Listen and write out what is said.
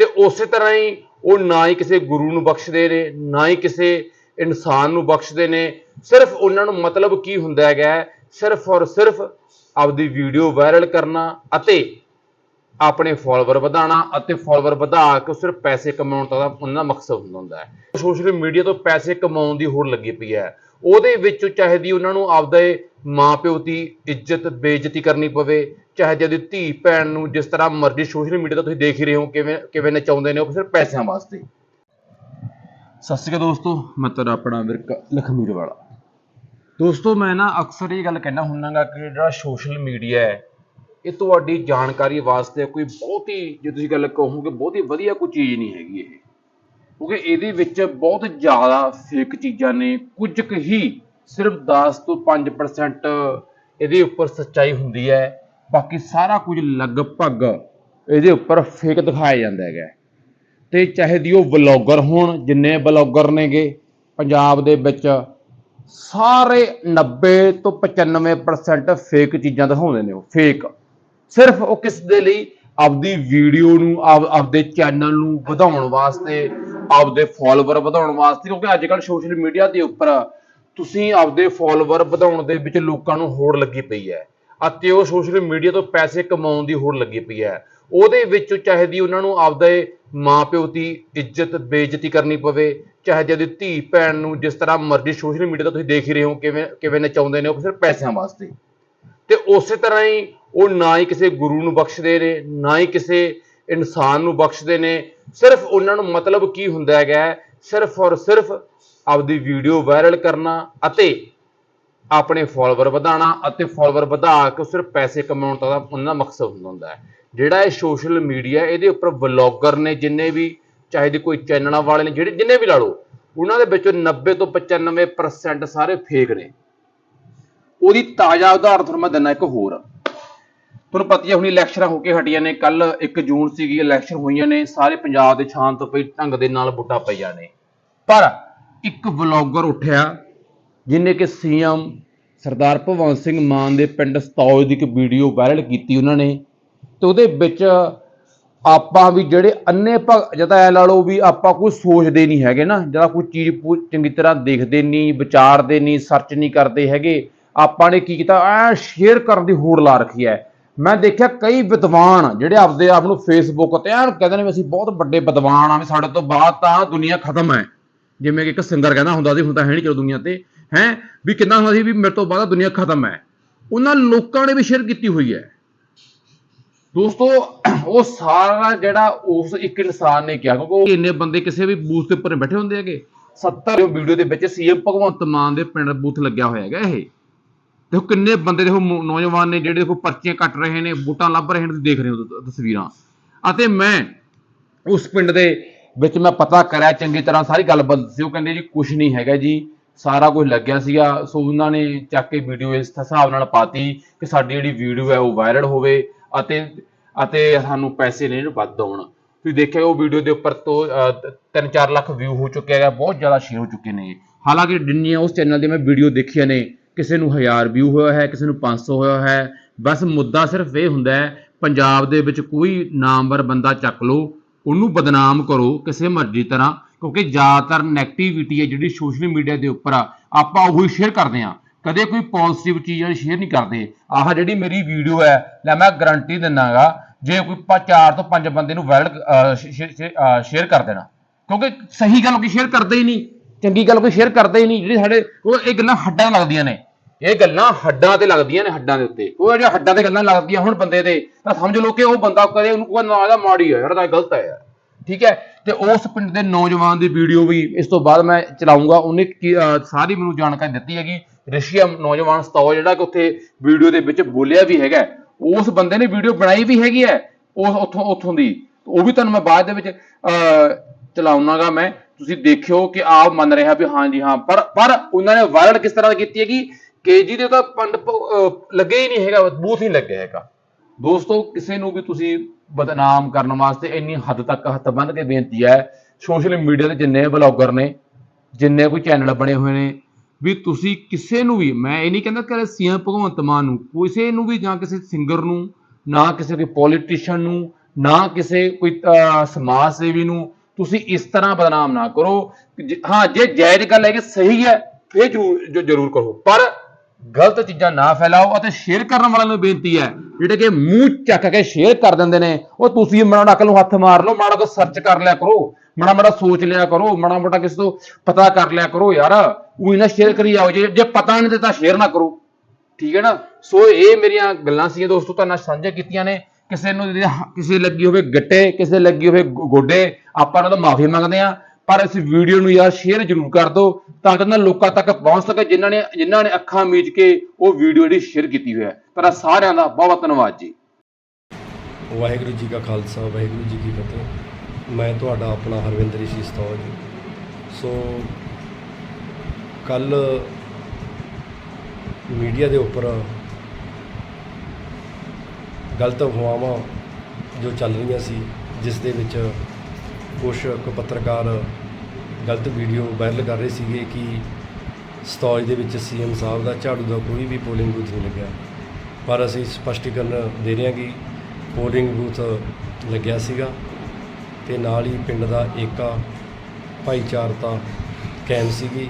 ਤੇ ਉਸੇ ਤਰ੍ਹਾਂ ਹੀ ਉਹ ਨਾ ਹੀ ਕਿਸੇ ਗੁਰੂ ਨੂੰ ਬਖਸ਼ਦੇ ਨੇ, ਨਾ ਹੀ ਕਿਸੇ ਇਨਸਾਨ ਨੂੰ ਬਖਸ਼ਦੇ ਨੇ। ਸਿਰਫ ਉਹਨਾਂ ਨੂੰ ਮਤਲਬ ਕੀ ਹੁੰਦਾ ਹੈਗਾ ਸਿਰਫ ਔਰ ਸਿਰਫ ਆਪਦੀ ਵੀਡੀਓ ਵਾਇਰਲ ਕਰਨਾ ਅਤੇ ਆਪਣੇ ਫਾਲੋਅਰ ਵਧਾਉਣਾ ਅਤੇ ਫਾਲੋਅਰ ਵਧਾ ਕੇ ਸਿਰਫ ਪੈਸੇ ਕਮਾਉਣ ਦਾ ਉਹਨਾਂ ਦਾ ਮਕਸਦ ਹੁੰਦਾ ਹੁੰਦਾ ਹੈ। ਸੋਸ਼ਲ ਮੀਡੀਆ ਤੋਂ ਪੈਸੇ ਕਮਾਉਣ ਦੀ ਹੋਰ ਲੱਗੀ ਪਈ ਹੈ। ਉਹਦੇ ਵਿੱਚ ਚਾਹੀਦੀ ਉਹਨਾਂ ਨੂੰ ਆਪਦੇ ਮਾਪਿਓ ਦੀ ਇੱਜ਼ਤ, ਬੇਇੱਜ਼ਤੀ ਕਰਨੀ ਪਵੇ, ਚਾਹੇ ਜੇ ਉਹਦੀ ਧੀ, ਭੈਣ ਨੂੰ ਜਿਸ ਤਰ੍ਹਾਂ ਮਰਜ਼ੀ ਸੋਸ਼ਲ ਮੀਡੀਆ ਤੋਂ ਤੁਸੀਂ ਦੇਖ ਹੀ ਰਹੇ ਹੋ, ਕਿਵੇਂ ਕਿਵੇਂ ਨਚਾਉਂਦੇ ਨੇ ਉਹ ਸਿਰਫ ਪੈਸਿਆਂ ਵਾਸਤੇ। ਸਤਿ ਸ਼੍ਰੀ ਅਕਾਲ ਦੋਸਤੋ, ਮੈਂ ਤੁਹਾਡਾ ਆਪਣਾ ਵਿਰਕ ਲਖਮੀਰ ਵਾਲਾ। ਦੋਸਤੋ, ਮੈਂ ਨਾ ਅਕਸਰ ਇਹ ਗੱਲ ਕਹਿਣਾ ਹੁੰਨਾਗਾ ਕਿ ਜਿਹੜਾ ਸੋਸ਼ਲ ਮੀਡੀਆ ਹੈ, ਇਹ ਤੁਹਾਡੀ ਜਾਣਕਾਰੀ ਵਾਸਤੇ ਕੋਈ ਬਹੁਤੀ, ਜੇ ਤੁਸੀਂ ਗੱਲ ਕਹੋਗੇ, ਬਹੁਤੀ ਵਧੀਆ ਕੋਈ ਚੀਜ਼ ਨਹੀਂ ਹੈਗੀ ਇਹ। ਕਿਉਂਕਿ ਇਹਦੇ ਵਿੱਚ ਬਹੁਤ ਜ਼ਿਆਦਾ ਫੇਕ ਚੀਜ਼ਾਂ ਨੇ, ਕੁਝ ਕੁ ਹੀ ਸਿਰਫ 10 ਤੋਂ 5% ਇਹਦੇ ਉੱਪਰ ਸੱਚਾਈ ਹੁੰਦੀ ਹੈ। ਬਾਕੀ ਸਾਰਾ ਕੁਝ ਲਗਭਗ ਇਹਦੇ ਉੱਪਰ ਫੇਕ ਦਿਖਾਇਆ ਜਾਂਦਾ ਹੈਗਾ। ਤੇ ਚਾਹੇ ਦੀ ਉਹ ਵਲੌਗਰ ਹੋਣ, ਜਿੰਨੇ ਵਲੌਗਰ ਨੇਗੇ, ਪੰਜਾਬ ਦੇ ਵਿੱਚ ਸਾਰੇ 90 ਤੋਂ 95% ਫੇਕ ਚੀਜ਼ਾਂ ਦਿਖਾਉਂਦੇ ਨੇ ਉਹ ਫੇਕ ਸਿਰਫ ਉਹ ਕਿਸ ਦੇ ਲਈ? ਆਪਦੀ ਵੀਡੀਓ ਨੂੰ, ਆਪ, ਆਪਦੇ ਚੈਨਲ ਨੂੰ ਵਧਾਉਣ ਵਾਸਤੇ, ਆਪਦੇ ਫਾਲੋਅਰ ਵਧਾਉਣ ਵਾਸਤੇ, ਕਿਉਂਕਿ ਅੱਜ ਕੱਲ੍ਹ ਸੋਸ਼ਲ ਮੀਡੀਆ ਦੇ ਉੱਪਰ ਤੁਸੀਂ ਆਪਦੇ ਫਾਲੋਅਰ ਵਧਾਉਣ ਦੇ ਵਿੱਚ ਲੋਕਾਂ ਨੂੰ ਹੋੜ ਲੱਗੀ ਪਈ ਹੈ। ਅਤੇ ਉਹ ਸੋਸ਼ਲ ਮੀਡੀਆ ਤੋਂ ਪੈਸੇ ਕਮਾਉਣ ਦੀ ਹੋੜ ਲੱਗੀ ਪਈ ਹੈ। ਉਹਦੇ ਵਿੱਚ ਚਾਹੇ ਦੀ ਉਹਨਾਂ ਨੂੰ ਆਪਦੇ ਮਾਪਿਓ ਦੀ ਇੱਜ਼ਤ, ਬੇਇੱਜ਼ਤੀ ਕਰਨੀ ਪਵੇ, ਚਾਹੇ ਜਦੀ ਧੀ ਭੈਣ ਨੂੰ ਜਿਸ ਤਰ੍ਹਾਂ ਮਰਜ਼ੀ ਸੋਸ਼ਲ ਮੀਡੀਆ ਤੋਂ ਤੁਸੀਂ ਦੇਖ ਹੀ ਰਹੇ ਹੋ, ਕਿਵੇਂ ਕਿਵੇਂ ਨਚਾਉਂਦੇ ਨੇ ਉਹ ਸਿਰਫ ਪੈਸਿਆਂ ਵਾਸਤੇ। ਤੇ ਉਸੇ ਤਰ੍ਹਾਂ ਹੀ ਉਹ ਨਾ ਹੀ ਕਿਸੇ ਗੁਰੂ ਨੂੰ ਬਖਸ਼ਦੇ ਨੇ, ਨਾ ਹੀ ਕਿਸੇ ਇਨਸਾਨ ਨੂੰ ਬਖਸ਼ਦੇ ਨੇ। ਸਿਰਫ ਉਹਨਾਂ ਨੂੰ ਮਤਲਬ ਕੀ ਹੁੰਦਾ ਹੈਗਾ ਸਿਰਫ ਔਰ ਸਿਰਫ ਆਪਦੀ ਵੀਡੀਓ ਵਾਇਰਲ ਕਰਨਾ ਅਤੇ ਆਪਣੇ ਫਾਲੋਅਰ ਵਧਾਉਣਾ ਅਤੇ ਫਾਲੋਅਰ ਵਧਾ ਕੇ ਸਿਰਫ ਪੈਸੇ ਕਮਾਉਣ ਦਾ ਉਹਨਾਂ ਦਾ ਮਕਸਦ ਹੁੰਦਾ ਹੁੰਦਾ ਹੈ। ਜਿਹੜਾ ਇਹ ਸੋਸ਼ਲ ਮੀਡੀਆ ਇਹਦੇ ਉੱਪਰ ਵਲੌਗਰ ਨੇ ਜਿੰਨੇ ਵੀ, ਚਾਹੇ ਦੀ ਕੋਈ ਚੈਨਲਾਂ ਵਾਲੇ ਨੇ, ਜਿਹੜੇ ਜਿੰਨੇ ਵੀ ਲਾ ਲਓ, ਉਹਨਾਂ ਦੇ ਵਿੱਚੋਂ 90 ਤੋਂ 95% ਸਾਰੇ ਫੇਕ ਨੇ। ਉਹਦੀ ਤਾਜ਼ਾ ਉਦਾਹਰਨ ਤੁਹਾਨੂੰ ਮੈਂ ਦਿੰਦਾ ਇੱਕ ਹੋਰ। ਤੁਹਾਨੂੰ ਪਤਾ ਹੀ ਹੈ ਹੁਣ ਇਲੈਕਸ਼ਨਾਂ ਹੋ ਕੇ ਹਟੀਆਂ ਨੇ ਕੱਲ 1 ਜੂਨ ਸੀਗੀ ਇਲੈਕਸ਼ਨ ਹੋਈਆਂ ਨੇ, ਸਾਰੇ ਪੰਜਾਬ ਦੇ ਸ਼ਾਂਤ ਪਈ, ਢੰਗ ਦੇ ਨਾਲ ਵੋਟਾਂ ਪਈਆਂ ਨੇ। ਪਰ ਇੱਕ ਵਲੌਗਰ ਉੱਠਿਆ, ਜਿਨੇ ਕਿ ਸੀਐਮ ਸਰਦਾਰ ਭਗਵੰਤ ਸਿੰਘ ਮਾਨ ਦੇ ਪਿੰਡ ਸਤੌਜ ਦੀ ਇੱਕ ਵੀਡੀਓ ਵਾਇਰਲ ਕੀਤੀ ਉਹਨਾਂ ਨੇ। ਤੇ ਉਹਦੇ ਵਿੱਚ ਆਪਾਂ ਵੀ ਜਿਹੜੇ ਅੰਨੇ ਭਗ ਜਦਾ ਐ ਲਾ ਲਓ ਵੀ ਆਪਾਂ ਕੋਈ ਸੋਚਦੇ ਨਹੀਂ ਹੈਗੇ ਨਾ ਜਦੋਂ ਕੋਈ ਚੀਜ਼ ਪੂ- ਚੰਗੀ ਤਰ੍ਹਾਂ ਦੇਖਦੇ ਨਹੀਂ, ਵਿਚਾਰਦੇ ਨਹੀਂ ਸਰਚ ਨਹੀਂ ਕਰਦੇ ਹੈਗੇ। ਆਪਾਂ ਨੇ ਕੀ ਕੀਤਾ? ਐ ਸ਼ੇਅਰ ਕਰਨ ਦੀ ਹੋੜ ਲਾ ਰੱਖੀ ਹੈ। ਮੈਂ ਦੇਖਿਆ ਕਈ ਵਿਦਵਾਨ ਜਿਹੜੇ ਆਪਦੇ ਆਪ ਨੂੰ ਫੇਸਬੁੱਕ ਤੇ ਐਨ ਕਹਿੰਦੇ ਨੇ ਵੀ ਅਸੀਂ ਬਹੁਤ ਵੱਡੇ ਵਿਦਵਾਨ ਆ, ਵੀ ਸਾਡੇ ਤੋਂ ਬਾਅਦ ਤਾਂ ਦੁਨੀਆ ਖਤਮ ਹੈ। ਜਿਵੇਂ ਕਿ ਇੱਕ ਸਿੰਗਰ ਕਹਿੰਦਾ ਹੁੰਦਾ ਸੀ, ਹੁਣ ਤਾਂ ਹੈ ਨਹੀਂ ਚਲੋ ਦੁਨੀਆ ਤੇ, ਹੈ, ਵੀ ਕਿੰਨਾ ਹੁੰਦਾ ਸੀ ਵੀ ਮੇਰੇ ਤੋਂ ਬਾਅਦ ਦੁਨੀਆ ਖਤਮ ਹੈ। ਉਹਨਾਂ ਲੋਕਾਂ ਨੇ ਵੀ ਸ਼ੇਅਰ ਕੀਤੀ ਹੋਈ ਹੈ। ਦੋਸਤੋ, ਉਹ ਸਾਰਾ ਜਿਹੜਾ ਉਸ ਇੱਕ ਇਨਸਾਨ ਨੇ ਕਿਹਾ, ਕਿਉਂਕਿ ਇੰਨੇ ਬੰਦੇ ਕਿਸੇ ਵੀ ਬੂਥ ਦੇ ਉੱਪਰ ਬੈਠੇ ਹੁੰਦੇ ਹੈਗੇ। 70 ਵੀਡੀਓ ਦੇ ਵਿੱਚ ਸੀਐਮ ਭਗਵੰਤ ਮਾਨ ਦੇ ਪਿੰਡ ਬੂਥ ਲੱਗਿਆ ਹੋਇਆ ਹੈਗਾ ਇਹ। ਦੇਖੋ ਕਿੰਨੇ ਬੰਦੇ, ਦੇਖੋ ਨੌਜਵਾਨ ਨੇ ਜਿਹੜੇ ਦੇਖੋ ਪਰਚੀਆਂ ਕੱਟ ਰਹੇ ਨੇ ਬੂਟਾਂ ਲੱਭ ਰਹੇ ਨੇ ਦੇਖ ਰਹੇ ਹੋ ਤਸਵੀਰਾਂ। ਅਤੇ ਮੈਂ ਉਸ ਪਿੰਡ ਦੇ ਵਿੱਚ ਮੈਂ ਪਤਾ ਕਰਿਆ ਚੰਗੀ ਤਰ੍ਹਾਂ, ਸਾਰੀ ਗੱਲਬਾਤ ਸੀ। ਉਹ ਕਹਿੰਦੇ ਜੀ ਕੁਝ ਨਹੀਂ ਹੈਗਾ ਜੀ। ਸਾਰਾ ਕੁਝ ਲੱਗਿਆ ਸੀਗਾ। ਸੋ ਉਹਨਾਂ ਨੇ ਚੱਕ ਕੇ ਵੀਡੀਓ ਇਸ ਹਿਸਾਬ ਨਾਲ ਪਾਤੀ ਕਿ ਸਾਡੀ ਜਿਹੜੀ ਵੀਡੀਓ ਹੈ, ਉਹ ਵਾਇਰਲ ਹੋਵੇ ਅਤੇ ਅਤੇ ਸਾਨੂੰ ਪੈਸੇ ਨੇ ਇਹਨੂੰ ਵੱਧ ਆਉਣ ਤੁਸੀਂ ਦੇਖਿਆ ਉਹ ਵੀਡੀਓ ਦੇ ਉੱਪਰ ਤੋਂ 3-4 ਲੱਖ ਵਿਊ ਹੋ ਚੁੱਕਿਆ ਹੈਗਾ ਬਹੁਤ ਜ਼ਿਆਦਾ ਸ਼ੇਅਰ ਹੋ ਚੁੱਕੇ ਨੇ। ਹਾਲਾਂਕਿ ਜਿੰਨੀਆਂ ਉਸ ਚੈਨਲ ਦੇ ਮੈਂ ਵੀਡੀਓ ਦੇਖੀਆਂ ਨੇ, ਕਿਸੇ ਨੂੰ 1000 ਵਿਊ ਹੋਇਆ ਹੈ, ਕਿਸੇ ਨੂੰ 500 ਹੋਇਆ ਹੈ। ਬਸ ਮੁੱਦਾ ਸਿਰਫ ਇਹ ਹੁੰਦਾ ਹੈ, ਪੰਜਾਬ ਦੇ ਵਿੱਚ ਕੋਈ ਨਾਮਵਰ ਬੰਦਾ ਚੱਕ ਲਓ ਉਹਨੂੰ ਬਦਨਾਮ ਕਰੋ ਕਿਸੇ ਮਰਜ਼ੀ ਤਰ੍ਹਾਂ ਕਿਉਂਕਿ ਜ਼ਿਆਦਾਤਰ ਨੈਗੇਟਿਵਿਟੀ ਹੈ ਜਿਹੜੀ ਸੋਸ਼ਲ ਮੀਡੀਆ ਦੇ ਉੱਪਰ ਆ, ਆਪਾਂ ਉਹੀ ਸ਼ੇਅਰ ਕਰਦੇ ਹਾਂ। ਕਦੇ ਕੋਈ ਪੋਜ਼ਿਟਿਵ ਚੀਜ਼ ਸ਼ੇਅਰ ਨਹੀਂ ਕਰਦੇ। ਆਹ ਜਿਹੜੀ ਮੇਰੀ ਵੀਡੀਓ ਹੈ ਲੈ ਮੈਂ ਗਾਰੰਟੀ ਦਿੰਨਾਗਾ ਜੇ ਕੋਈ 4 ਤੋਂ 5 ਬੰਦੇ ਨੂੰ ਵਾਇਰਲ ਸ਼ੇਅਰ ਕਰ ਦੇਣਾ। ਕਿਉਂਕਿ ਸਹੀ ਗੱਲ ਕੋਈ ਸ਼ੇਅਰ ਕਰਦੇ ਹੀ ਨਹੀਂ ਚੰਗੀ ਗੱਲ ਕੋਈ ਸ਼ੇਅਰ ਕਰਦੇ ਹੀ ਨਹੀਂ ਜਿਹੜੇ ਸਾਡੇ ਉਹ ਇਹ ਗੱਲਾਂ ਹੱਡਾਂ ਲੱਗਦੀਆਂ ਨੇ। ਇਹ ਗੱਲਾਂ ਹੱਡਾਂ ਤੇ ਲੱਗਦੀਆਂ ਨੇ ਹੱਡਾਂ ਦੇ ਉੱਤੇ। ਉਹ ਜਿਹੜੀਆਂ ਹੱਡਾਂ ਤੇ ਗੱਲਾਂ ਲੱਗਦੀਆਂ ਹੁਣ ਬੰਦੇ ਦੇ, ਤਾਂ ਸਮਝ ਲਓ ਕਿ ਉਹ ਬੰਦਾ ਕਦੇ ਉਹਨੂੰ ਕੋਈ ਨਾ ਦਾ ਮਾੜੀ ਹੈ ਯਾਰ ਤਾਂ ਗਲਤ ਹੈ ਯਾਰ। ਠੀਕ ਹੈ? ਤੇ ਉਸ ਪਿੰਡ ਦੇ ਨੌਜਵਾਨ ਦੀ ਵੀਡੀਓ ਵੀ ਇਸ ਤੋਂ ਬਾਅਦ ਮੈਂ ਚਲਾਉਂਗਾ। ਉਹਨੇ ਸਾਰੀ ਮੈਨੂੰ ਜਾਣਕਾਰੀ ਦਿੱਤੀ ਹੈਗੀ। ਰਸ਼ੀਆ ਨੌਜਵਾਨ ਸਤੌ, ਜਿਹੜਾ ਕਿ ਉੱਥੇ ਵੀਡੀਓ ਦੇ ਵਿੱਚ ਬੋਲਿਆ ਵੀ ਹੈਗਾ। ਉਸ ਬੰਦੇ ਨੇ ਵੀਡੀਓ ਬਣਾਈ ਵੀ ਹੈਗੀ ਹੈ, ਉਸ ਉੱਥੋਂ ਉੱਥੋਂ ਦੀ। ਉਹ ਵੀ ਤੁਹਾਨੂੰ ਮੈਂ ਬਾਅਦ ਦੇ ਵਿੱਚ, ਅਹ ਚਲਾਉਣਾਗਾ ਮੈਂ। ਤੁਸੀਂ ਦੇਖਿਓ ਕਿ ਆਪ ਮੰਨ ਰਿਹਾ ਵੀ ਹਾਂ ਜੀ ਹਾਂ, ਪਰ ਪਰ ਉਹਨਾਂ ਨੇ ਵਾਇਰਲ ਕਿਸ ਤਰ੍ਹਾਂ ਕੀਤੀ ਹੈਗੀ? ਕਿ ਦੇ ਤਾਂ ਪੰਡ ਲੱਗੇ ਹੀ ਨਹੀਂ ਹੈਗਾ ਬੂਥ ਹੀ ਲੱਗਿਆ ਹੈਗਾ। ਦੋਸਤੋ ਕਿਸੇ ਨੂੰ ਵੀ ਤੁਸੀਂ ਬਦਨਾਮ ਕਰਨ ਵਾਸਤੇ ਇੰਨੀ ਹੱਦ ਤੱਕ ਹੱਥ ਬੰਨ੍ਹ ਕੇ ਬੇਨਤੀ ਹੈ ਸੋਸ਼ਲ ਮੀਡੀਆ ਦੇ ਜਿੰਨੇ ਬਲੌਗਰ ਨੇ ਜਿੰਨੇ ਕੋਈ ਚੈਨਲ ਬਣੇ ਹੋਏ ਨੇ ਵੀ ਤੁਸੀਂ ਕਿਸੇ ਨੂੰ ਵੀ ਮੈਂ ਇਹ ਨਹੀਂ ਕਹਿੰਦਾ ਕਿ ਸੀਐਮ ਭਗਵੰਤ ਮਾਨ ਨੂੰ ਕਿਸੇ ਨੂੰ ਵੀ ਜਾਂ ਕਿਸੇ ਸਿੰਗਰ ਨੂੰ ਨਾ ਕਿਸੇ ਕੋਈ ਪੋਲੀਟੀਸ਼ੀਅਨ ਨੂੰ ਨਾ ਕਿਸੇ ਕੋਈ ਅਹ, ਸਮਾਜ ਸੇਵੀ ਨੂੰ ਤੁਸੀਂ ਇਸ ਤਰ੍ਹਾਂ ਬਦਨਾਮ ਨਾ ਕਰੋ। ਹਾਂ ਜੇ ਜਾਇਜ਼ ਗੱਲ ਹੈ ਕਿ ਸਹੀ ਹੈ ਇਹ ਜ਼ਰੂਰ ਜੋ ਜ਼ਰੂਰ ਕਰੋ। ਪਰ ਗਲਤ ਚੀਜ਼ਾਂ ਨਾ ਫੈਲਾਓ ਅਤੇ ਸ਼ੇਅਰ ਕਰਨ ਵਾਲਿਆਂ ਨੂੰ ਬੇਨਤੀ ਹੈ, ਜਿਹੜੇ ਕਿ ਮੂੰਹ ਚੱਕ ਕੇ ਸ਼ੇਅਰ ਕਰ ਦਿੰਦੇ ਨੇ, ਉਹ ਤੁਸੀਂ ਮਾੜਾ ਅਕਲ ਨੂੰ ਹੱਥ ਮਾਰ ਲਓ, ਮਾੜਾ ਕੋ ਸਰਚ ਕਰ ਲਿਆ ਕਰੋ, ਮਾੜਾ ਮਾੜਾ ਸੋਚ ਲਿਆ ਕਰੋ, ਮਾੜਾ ਮੋਟਾ ਕਿਸੇ ਤੋਂ ਪਤਾ ਕਰ ਲਿਆ ਕਰੋ ਯਾਰ, ਉਹ ਨਾ ਸ਼ੇਅਰ ਕਰੀ ਜਾਓ, ਜੇ ਜੇ ਪਤਾ ਨਹੀਂ ਤਾਂ ਸ਼ੇਅਰ ਨਾ ਕਰੋ। ਠੀਕ ਹੈ ਨਾ? ਸੋ ਇਹ ਮੇਰੀਆਂ ਗੱਲਾਂ ਸੀ ਦੋਸਤੋ ਤੁਹਾਨੂੰ ਸਾਂਝੇ ਕੀਤੀਆਂ ਨੇ। ਕਿਸੇ ਨੂੰ ਕਿਸੇ ਲੱਗੀ ਹੋਵੇ ਗੱਟੇ, ਕਿਸੇ ਲੱਗੀ ਹੋਵੇ ਗੋਡੇ, ਆਪਾਂ ਉਹਨਾਂ ਤੋਂ ਮਾਫੀ ਮੰਗਦੇ ਆ ਪਰ ਇਸ ਵੀਡੀਓ ਨੂੰ ਯਾਰ ਸ਼ੇਅਰ ਜ਼ਰੂਰ ਕਰ ਦਿਓ। ਤਾਂ ਕਿ ਨਾ ਲੋਕਾਂ ਤੱਕ ਪਹੁੰਚ ਸਕੇ, ਜਿਨ੍ਹਾਂ ਨੇ ਜਿਨ੍ਹਾਂ ਨੇ ਅੱਖਾਂ ਮੀਚ ਕੇ ਉਹ ਵੀਡੀਓ ਜਿਹੜੀ ਸ਼ੇਅਰ ਕੀਤੀ ਹੋਇਆ ਹੈ। ਤੁਹਾਡਾ ਸਾਰਿਆਂ ਦਾ ਬਹੁਤ ਬਹੁਤ ਧੰਨਵਾਦ ਜੀ। ਵਾਹਿਗੁਰੂ ਜੀ ਕਾ ਖਾਲਸਾ, ਵਾਹਿਗੁਰੂ ਜੀ ਕੀ ਫਤਿਹ। ਮੈਂ ਤੁਹਾਡਾ ਆਪਣਾ ਹਰਵਿੰਦਰ ਜੀ ਸਤੌਜ ਸੋ ਕੱਲ ਮੀਡੀਆ ਦੇ ਉੱਪਰ ਗਲਤ ਅਫਵਾਹਾਂ ਜੋ ਚੱਲ ਰਹੀਆਂ ਸੀ, ਜਿਸ ਦੇ ਵਿੱਚ ਕੁਝ ਕੁ ਪੱਤਰਕਾਰ ਗਲਤ ਵੀਡੀਓ ਵਾਇਰਲ ਕਰ ਰਹੇ ਸੀਗੇ ਕਿ ਸਤੌਜ ਦੇ ਵਿੱਚ ਸੀਐਮ ਸਾਹਿਬ ਦਾ ਝਾੜੂ ਦਾ ਕੋਈ ਵੀ ਪੋਲਿੰਗ ਬੂਥ ਨਹੀਂ ਲੱਗਿਆ। ਪਰ ਅਸੀਂ ਸਪਸ਼ਟੀਕਰਨ ਦੇ ਰਹੇ ਹਾਂ ਕਿ ਪੋਲਿੰਗ ਬੂਥ ਲੱਗਿਆ ਸੀਗਾ ਤੇ ਨਾਲ ਹੀ ਪਿੰਡ ਦਾ ਏਕਾ ਭਾਈਚਾਰਤਾ ਕਾਇਮ ਸੀਗੀ।